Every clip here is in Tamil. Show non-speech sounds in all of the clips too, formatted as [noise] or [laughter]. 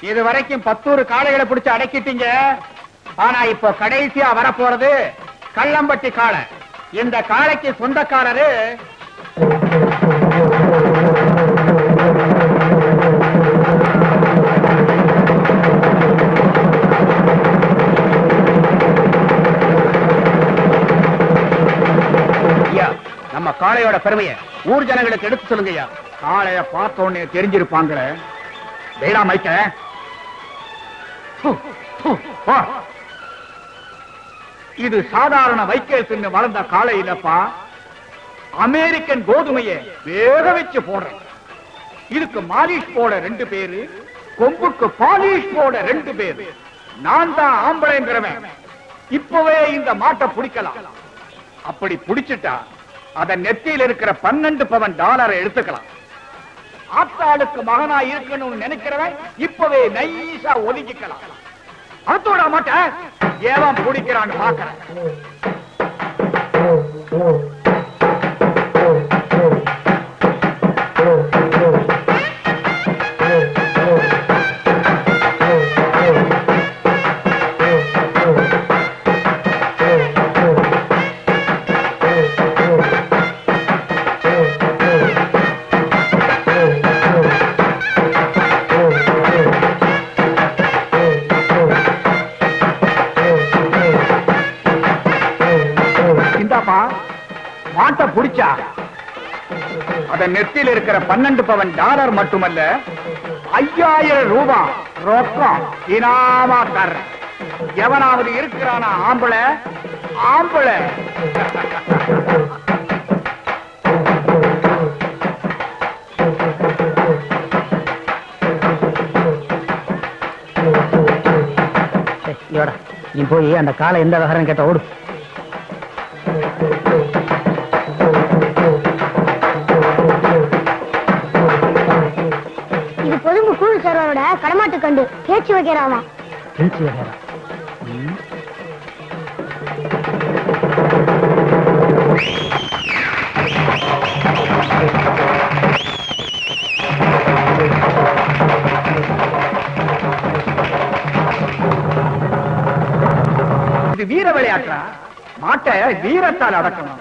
இது வரைக்கும் பத்தூறு காளைகளை பிடிச்சு அடக்கிட்டீங்க. ஆனா இப்போ கடைசியா வரப்போறது கள்ளம்பட்டி காளை. இந்த காளைக்கு சொந்தக்காரரு ஐயா நம்ம காளையோட பெருமையை ஊர் ஜனங்களுக்கு எடுத்து சொல்லுங்க ஐயா காளைய பார்த்த உடனே தெரிஞ்சிருப்பாங்களே. வேடா மைக்க இது சாதாரண வைக்கேல் தின்னு வளர்ந்த காளை இல்லப்பா அமெரிக்கன் கோதுமையை வேக வச்சு போடுறேன். இதுக்கு மாலிஷ் போட ரெண்டு பேரு கொம்புக்கு பாலிஷ் போட ரெண்டு பேரு. நான் தான் ஆம்பளைங்கிறவன். இப்பவே இந்த மாட்டை பிடிக்கலாம். அப்படி பிடிச்சிட்டா அதன் நெத்தியில் இருக்கிற பன்னெண்டு பவன் டாலரை எடுத்துக்கலாம். ஆத்தாளுக்கு மகனா இருக்கணும்னு நினைக்கிறவன் இப்பவே நைசா ஒதுக்கிக்கலாம். அத்தோட மாட்டேன் ஏவன் பிடிக்கிறான்னு பாக்குறேன் இந்தாப்பா மாட்டை புடிச்சா? அதன் நெத்தியில் இருக்கிற பன்னெண்டு பவன் டாலர் மட்டுமல்ல ஐயாயிரம் ரூபாய் ரொக்கம் இனாமா தர். எவனாவது இருக்கிறானா ஆம்பளை? ஆம்பளை. நீ போய் அந்த காலை எந்த விவகாரம் கேட்ட ஓடு. கடமாட்டு கண்டு பேச்சு வைக்கிறாமா பேச்சு வைக்கிறா இது வீர விளையாட்டா? மாட்டை வீரத்தால் அடக்கணும்.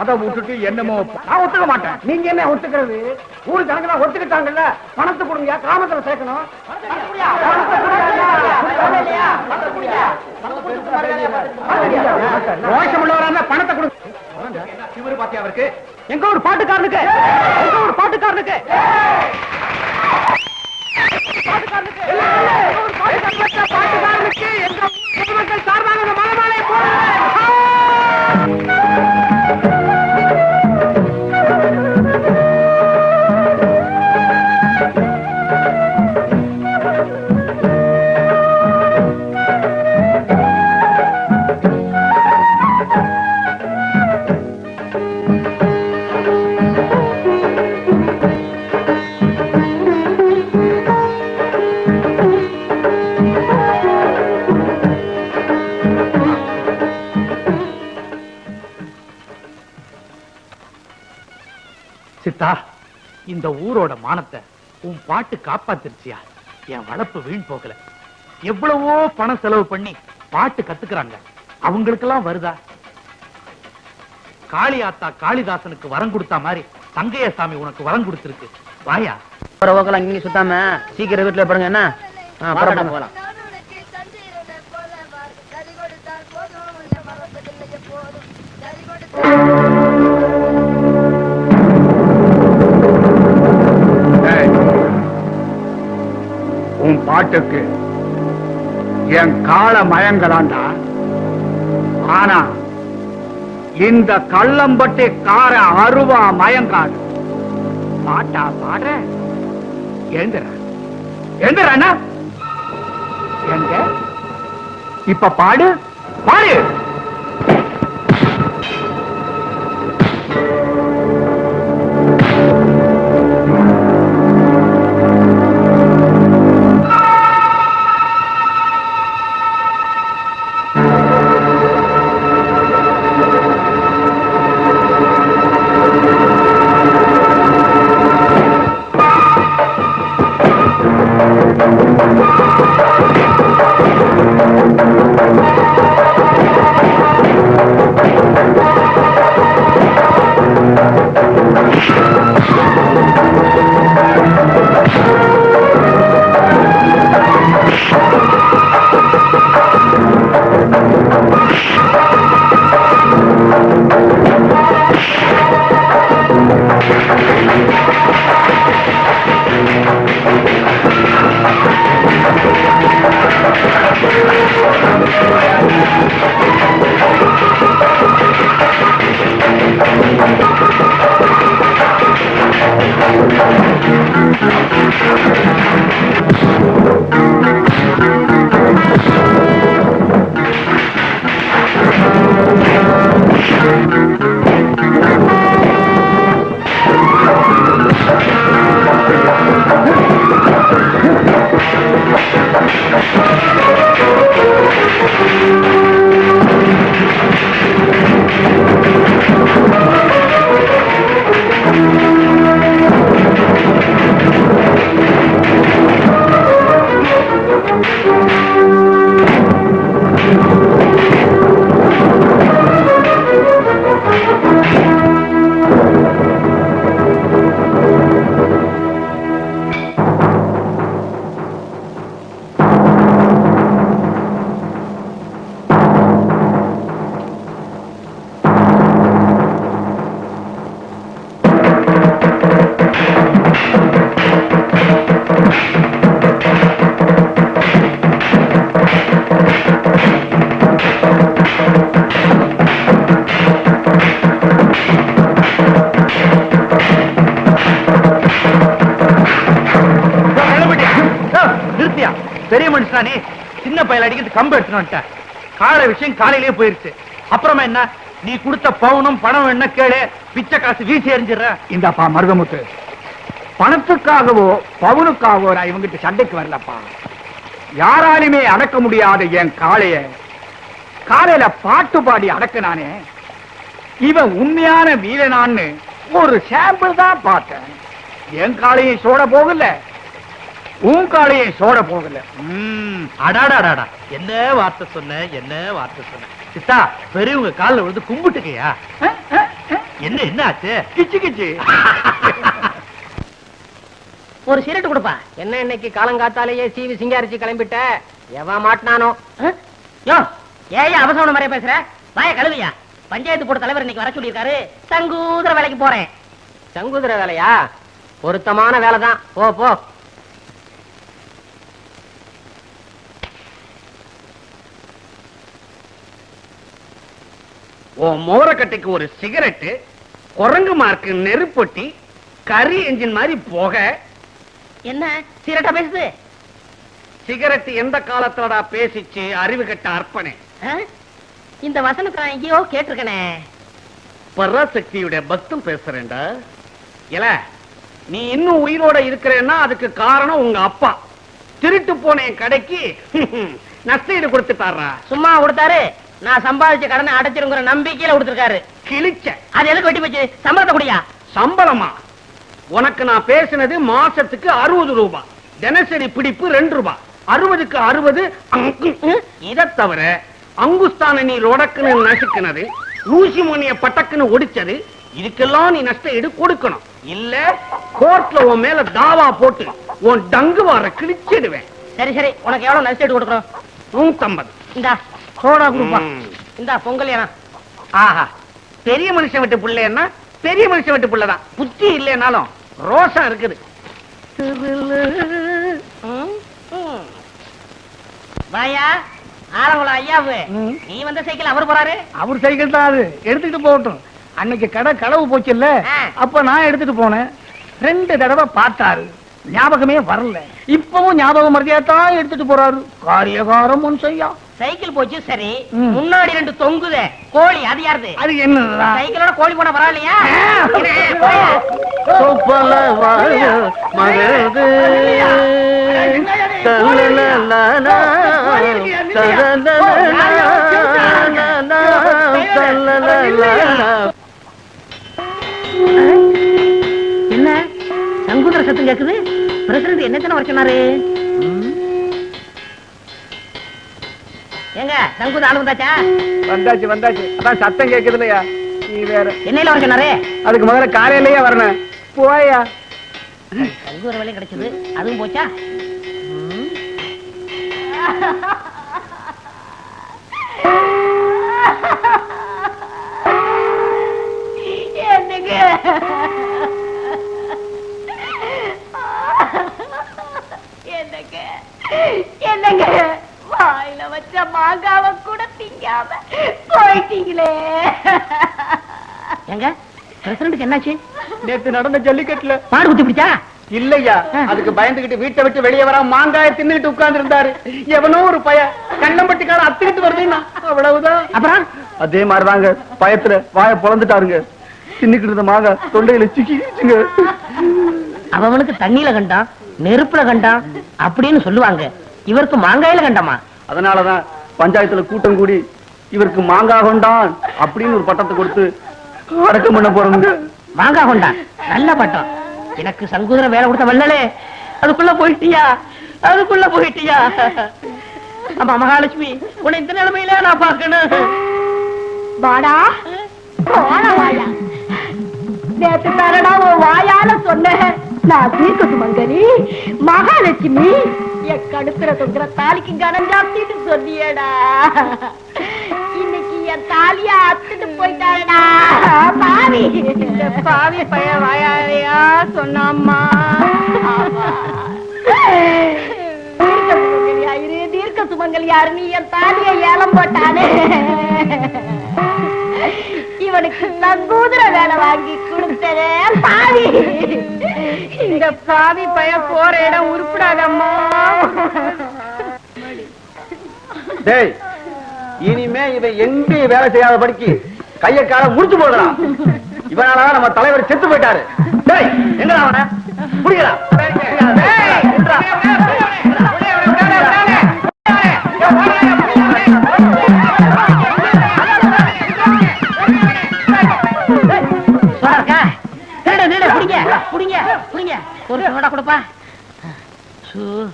அதை விட்டுட்டு என்னமோ நான் ஒத்துக்க மாட்டேன். நீங்க என்ன ஒத்துக்கிறது? ஊர் ஜனங்களா ஒத்துக்கிட்டாங்கல்ல பணத்தை கொடுங்க கிராமத்துல சேர்க்கணும். ரோஷம் உள்ளவரா பணத்தை கொடு. இவரு பாத்தியா அவருக்கு? எங்க ஒரு பாட்டுக்காரனுக்கு? எங்க ஒரு பாட்டுக்காரனுக்கு? பாட்டுக்காரனுக்கு. எங்க ஒரு பாட்டுக்காரனுக்கு? பாட்டுக்காரனுக்கு எங்க பொதுமக்கள் சார்பாக இந்த மலமாலை சித்தா இந்த ஊரோட மானத்தை உன் பாட்டு காப்பாத்திருச்சியா? என் வளர்ப்பு வீண் போகல. எவ்வளவோ பணம் செலவு பண்ணி பாட்டு கத்துக்கிறாங்க. அவங்களுக்கெல்லாம் வருதா? காளியாத்தா காளிதாசனுக்கு வரம் கொடுத்த மாதிரி தங்கைய சாமி உனக்கு வரம் கொடுத்திருக்கு. வாயா? இங்க சுத்தாம சீக்கிரம் வீட்டுல படுங்க என்ன? போகலாம் பாட்டுக்கு. என் கால மயங்கலாண்டா. ஆனா இந்த கள்ளம்பட்டி கார அருவா மயங்காது. பாட்டா பாடுற? எழுந்துற. எழுந்துறா எங்க? இப்ப பாடு. பாடு. பெரிய சின்ன பயல அடிக்கிறது கம்பு எடுத்துன்னு கால விஷயம் காலையிலேயே போயிருச்சு. அப்புறமா என்ன? நீ கொடுத்த பவுனும் பணம் என்ன கேளு? பிச்சை காசு வீசி எறிஞ்சிடுற. இந்தாப்பா மருதமுத்து. பணத்துக்காகவோ பவுனுக்காகவோ நான் இவங்கிட்ட சண்டைக்கு வரலப்பா. யாராலுமே அடக்க முடியாத என் காளைய காலையில பாட்டு பாடி அடக்கினானே இவன் உண்மையான வீரனான்னு ஒரு சாம்பிள் தான் பார்த்தேன். என் காளையும் சோட போகல. உன் காளையும் சோட போகல. ம், அடாடாடாடா என்ன வார்த்தை சொன்ன? என்ன வார்த்தை சொன்ன? சித்தா பெரியவங்க கால்ல விழுந்து கும்பிட்டுக்கையா. என்ன என்ன ஆச்சு? கிச்சு கிச்சு. [laughs] ஒரு சிரட்டு கொடுப்பா. என்ன இன்னைக்கு காலங்காத்தாலேயே சீவி சிங்காரிச்சு கிளம்பிட்ட? எவன் மாட்டினானோ? யோ ஏன் அவசரம் மாதிரியே பேசுற. வாய கழுவியா? பஞ்சாயத்து போர்டு தலைவர் இன்னைக்கு வர சொல்லியிருக்காரு. சங்கூதர வேலைக்கு போறேன். சங்கூதர வேலையா? பொருத்தமான வேலை தான் போ போ. உன் மோரக்கட்டைக்கு ஒரு சிகரெட்டு குரங்கு மார்க்கு நெருப்பொட்டி கரி என்ஜின் மாதிரி போக. என்ன? சிரட்டா பேசுது? சிகரெட் எந்த காலத்துலடா பேசிச்சு? அறிவு கட்ட அர்ப்பணே? இந்த வசனத்தை நான் எங்கேயோ கேட்டிருக்கனே. பராசக்தியுடைய பக்தம் பேசுறேன்டா. இல்ல நீ இன்னும் உயிரோட இருக்கிறேன்னா அதுக்கு காரணம் உங்க அப்பா. திருட்டு போன என் கடைக்கு [laughs] நஷ்டஈடு கொடுத்துட்டாரா சும்மா கொடுத்தாரு? நான் சம்பாதிச்ச கடனை அடைச்சிருங்கிற நம்பிக்கையில கொடுத்திருக்காரு. கிழிச்ச. அது எதுக்கு வெட்டி போச்சு? சம்பளத்தை குடியா? சம்பளமா? உனக்கு நான் பேசினது மாசத்துக்கு அறுபது ரூபாய் தினசரி பிடிப்பு ரெண்டு ரூபாய் அறுபதுக்கு அறுபது இதை தவிர அங்குஸ்தான நீ ரொடக்குன்னு நசுக்குனது ஊசி மணிய பட்டக்குன்னு ஒடிச்சது இதுக்கெல்லாம் நீ நஷ்ட ஈடு கொடுக்கணும். இல்ல கோர்ட்ல உன் மேல தாவா போட்டு உன் டங்கு வார கிழிச்சிடுவேன். சரி சரி. உனக்கு எவ்வளவு நஷ்டம் கொடுக்கணும் நூத்தம்பது. இந்தா. சோடா கொடுப்பா. இந்தா பொங்கல் ஆஹா பெரிய மனுஷன் விட்டு பிள்ளைன்னா பெரிய மனுஷன் விட்டு பிள்ளைதான் புத்தி இல்லைனாலும் ரோசா இருக்குது. வாயா ஆலங்குளம் ஐயாவு. நீ வந்த சைக்கிள் அவர் போறாரு? அவர் சைக்கிள் தான் அது. எடுத்துட்டு போகட்டும். அன்னைக்கு கடை களவு போச்சுல்ல. அப்ப நான் எடுத்துட்டு போனேன். ரெண்டு தடவை பார்த்தாரு. ஞாபகமே வரல. இப்பவும் ஞாபகம் மறதியா தான் எடுத்துட்டு போறாரு. காரியகாரம் ஒன் செய்யா. சைக்கிள் போச்சு சரி. முன்னாடி ரெண்டு தொங்குதே. கோழி அது யாருது? அது என்னதான் சைக்கிளோட கோழி போனா பரவாயில்லையா? சொப்பல வாழ மகிறது. என்ன? சங்குதர சத்தம் கேக்குது? பிரசிடண்ட் என்ன வர சொன்னாரு? ம். ஏங்க தங்குது ஆளு வந்தாச்சா? வந்தாச்சு வந்தாச்சு. அதான் சத்தம் கேக்குது இல்லையா நீ வேற. என்னையில வர சொன்னாரு அதுக்கு முதல்ல காலையிலேயே வரணும். போயா. தங்கு ஒரு வேலையும் கிடைச்சது. அதுவும் போச்சா? என்னங்க? என்னங்க? வாயில வச்ச மாங்காவ கூட திங்காம போயிட்டீங்களே. ஏங்க பிரசிடண்ட்டுக்கு என்னாச்சு? நேத்து நடந்த ஜல்லிக்கட்டுல. மாடு குத்தி பிடிச்சா? இல்லையா அதுக்கு பயந்துகிட்டு வீட்டை விட்டு வெளியே வர மாங்காய தின்னுகிட்டு உட்கார்ந்து இருந்தாரு எவனோ ஒரு பய கண்ணம்பட்டிக்கார அத்துக்கிட்டு வருதுன்னா அவ்வளவுதான். அப்புறம்? அதே மாதிரிதாங்க பயத்துல வாய பொழந்துட்டாருங்க. தின்னுக்கிட்டு இருந்த மாங்காய் தொண்டையில சிக்கிச்சுங்க அவனுக்கு தண்ணியில கண்டான் நெருப்புல கண்டான் அப்படின்னு சொல்லுவாங்க. இவருக்கு மாங்காயில கண்டாமா அதனாலதான் பஞ்சாயத்துல கூட்டம் கூடி இவருக்கு மாங்காய் கொண்டான் அப்படின்னு ஒரு பட்டத்தை கொடுத்து அடக்கம் பண்ண போறோங்க மாங்காய் கொண்டான் நல்ல பட்டம். எனக்கு சங்கூதர வேலை கொடுத்த வல்லலே அதுக்குள்ள போயிட்டியா? அதுக்குள்ள போயிட்டியா? ஆமா மகாலட்சுமி உன்னை இந்த நிலைமையில நான் பார்க்கணும். வாடா. நேத்து தரடா உன் வாயால சொன்னேன். நான் தீர்க்க சுமங்கலி மகாலட்சுமி என் கடுப்புற தொங்குற தாலிக்கு கனம் ஜாஸ்தின்னு சொன்னியேடா இன்னைக்கு என் தாலிய அத்துட்டு போயிட்டாடா பாவி. இந்த பாவி பைய வாயாலையா சொன்னாம்மா தீர்க்க தீர்க்க சுமங்கலியாரு நீ என் தாலிய ஏலம் போட்டானே. இவனுக்கு நங்கூதுர வேலை வாங்கி கொடுத்ததே பாவி. இந்த பாவி பய போற இடம் உருப்பிடாதம்மா. டேய் இனிமே இவன் எங்கேயும் வேலை செய்யாத படிக்கு கைய கால முடிச்சு போடுறான் இவனால நம்ம தலைவர் செத்து போயிட்டாரு. டேய் எங்க அவன? புரியலாம் ஒரு